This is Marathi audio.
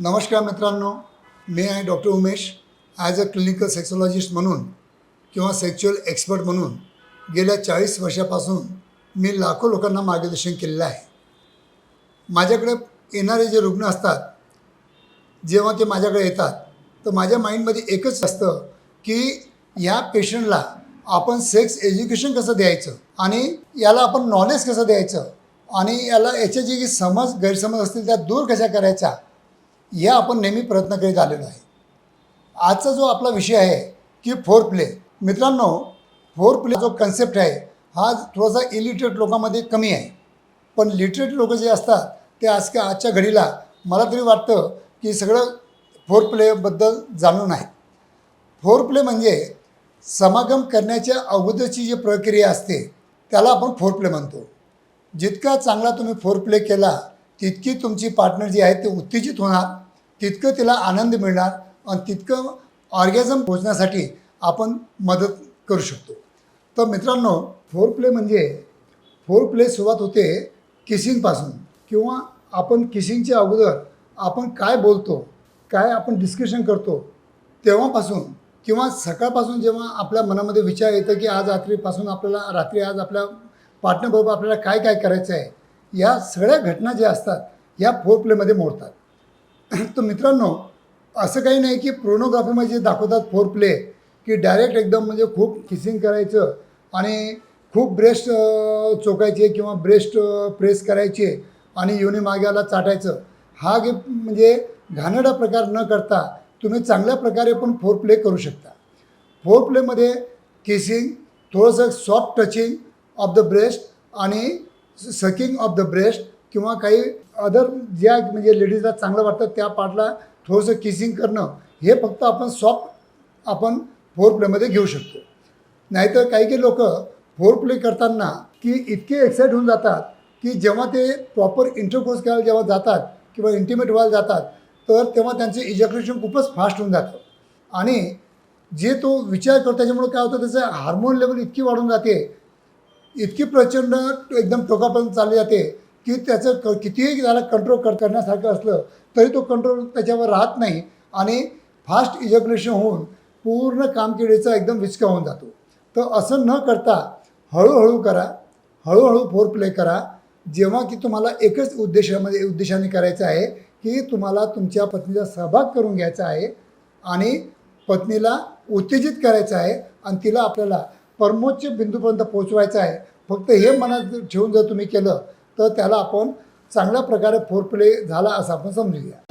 नमस्कार मित्रांनो मी आहे doctor Umesh. As a clinical sexologist म्हणून किंवा सेक्च्युअल एक्सपर्ट म्हणून गेल्या चाळीस वर्षापासून मी लाखो लोकांना मार्गदर्शन केलेलं आहे. माझ्याकडे येणारे जे रुग्ण असतात जेव्हा ते माझ्याकडे येतात तर माझ्या माइंडमध्ये एकच असतं की या पेशंटला आपण सेक्स एज्युकेशन कसं द्यायचं आणि याला आपण नॉलेज कसं द्यायचं आणि याला याच्या जे समज गैरसमज असतील त्या दूर कशा करायच्या या आपण नेहमी प्रयत्न करीत आलेलो आहे. आजचा जो आपला विषय आहे की फोर प्ले. मित्रांनो फोर प्ले जो कन्सेप्ट आहे हा थोडासा इलिटरेट लोकांमध्ये कमी आहे. पण लिटरेट लोक जे असतात ते आज आजच्या घडीला मला तरी वाटतं की सगळं फोर प्लेबद्दल जाणून आहे. फोर प्ले म्हणजे समागम करण्याच्या अगोदरची जी प्रक्रिया असते त्याला आपण फोर प्ले म्हणतो. जितका चांगला तुम्ही फोर प्ले केला तितकी तुमची पार्टनर जी आहे ते उत्तेजित होणार. तितकं तिला आनंद मिळणार आणि तितकं ऑर्गॅझम पोचण्यासाठी आपण मदत करू शकतो. तर मित्रांनो फोर प्ले म्हणजे फोर प्ले सुरुवात होते किसिंगपासून किंवा आपण किसिंगच्या अगोदर आपण काय बोलतो काय आपण डिस्कशन करतो तेव्हापासून किंवा सकाळपासून जेव्हा आपल्या मनामध्ये विचार येतं की आज रात्रीपासून आपल्याला रात्री आज आपल्या पार्टनरबरोबर आपल्याला काय काय करायचं आहे या सगळ्या घटना ज्या असतात या फोर प्लेमध्ये मोडतात. तर मित्रांनो असं काही नाही की प्रोनोग्राफीमध्ये जे दाखवतात फोर प्ले की डायरेक्ट एकदम म्हणजे खूप किसिंग करायचं आणि खूप ब्रेस्ट चोकायचे किंवा ब्रेस्ट प्रेस करायचे आणि योनी माग्याला चाटायचं. हा गे म्हणजे घाणेडा प्रकार न करता तुम्ही चांगल्या प्रकारे पण फोर प्ले करू शकता. फोर प्लेमध्ये किसिंग थोडंसं soft touching of the breast आणि सकिंग ऑफ द ब्रेस्ट किंवा काही अदर ज्या म्हणजे लेडीजला चांगलं वाटतं त्या पार्टला थोडंसं किसिंग करणं हे फक्त आपण सॉफ्ट आपण फोर प्लेमध्ये घेऊ शकतो. नाहीतर काही काही लोक फोर प्ले करताना की इतके एक्साईट होऊन जातात की जेव्हा ते प्रॉपर इंटरकोर्स करायला जेव्हा जातात किंवा इंटिमेट व्हायला जातात तर तेव्हा त्यांचं इजॅक्युलेशन खूपच फास्ट होऊन जातं. आणि जे तो विचार करतो त्याच्यामुळे काय होतं त्याचं हार्मोन लेवल इतकी वाढून जाते इतकी प्रचंड एकदम टोकापर्यंत चालली जाते की त्याचं क कितीही त्याला कंट्रोल कर करण्यासारखं असलं तरी तो कंट्रोल त्याच्यावर राहत नाही आणि फास्ट इजॅक्युलेशन होऊन पूर्ण कामकिडीचा एकदम विचका होऊन जातो. तर असं न करता हळूहळू करा हळूहळू फोर प्ले करा. जेव्हा की तुम्हाला एकच उद्देशामध्ये उद्देशाने करायचं आहे की तुम्हाला तुमच्या पत्नीचा सहभाग करून घ्यायचा आहे आणि पत्नीला उत्तेजित करायचं आहे आणि तिला आपल्याला परमोच्च बिंदूपर्यंत पोचवायचं आहे. फक्त हे मनात ठेवून जर तुम्ही केलं तर त्याला आपण चांगल्या प्रकारे फोरप्ले झाला असं आपण समजूया.